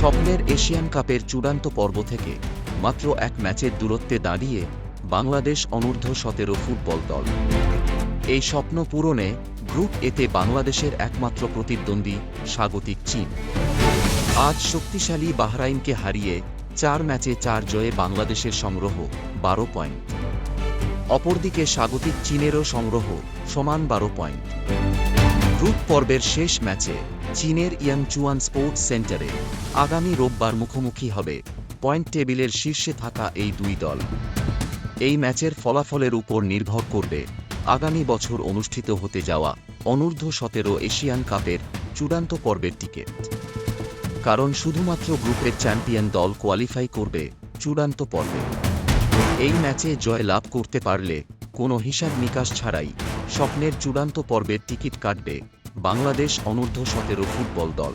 স্বপ্নের এশিয়ান কাপের চূড়ান্ত পর্ব থেকে মাত্র এক ম্যাচের দূরত্বে দাঁড়িয়ে বাংলাদেশ অনূর্ধ্ব সতেরো ফুটবল দল। এই স্বপ্ন পূরণে গ্রুপ এতে বাংলাদেশের একমাত্র প্রতিদ্বন্দ্বী স্বাগতিক চীন। আজ শক্তিশালী বাহরাইনকে হারিয়ে চার ম্যাচে চার জয়ে বাংলাদেশের সংগ্রহ বারো পয়েন্ট। অপরদিকে স্বাগতিক চীনেরও সংগ্রহ সমান বারো পয়েন্ট। গ্রুপ পর্বের শেষ ম্যাচে চীনের ইয়াংচুয়ান স্পোর্টস সেন্টারে আগামী রোববার মুখোমুখি হবে পয়েন্ট টেবিলের শীর্ষে থাকা এই দুই দল। এই ম্যাচের ফলাফলের উপর নির্ভর করবে আগামী বছর অনুষ্ঠিত হতে যাওয়া অনূর্ধ্ব সতেরো এশিয়ান কাপের চূড়ান্ত পর্বের টিকিট। কারণ শুধুমাত্র গ্রুপের চ্যাম্পিয়ন দল কোয়ালিফাই করবে চূড়ান্ত পর্বে। এই ম্যাচে জয় লাভ করতে পারলে কোনো হিসাব নিকাশ ছাড়াই স্বপ্নের চূড়ান্ত পর্বের টিকিট কাটবে বাংলাদেশ অনূর্ধ্ব সতেরো ফুটবল দল।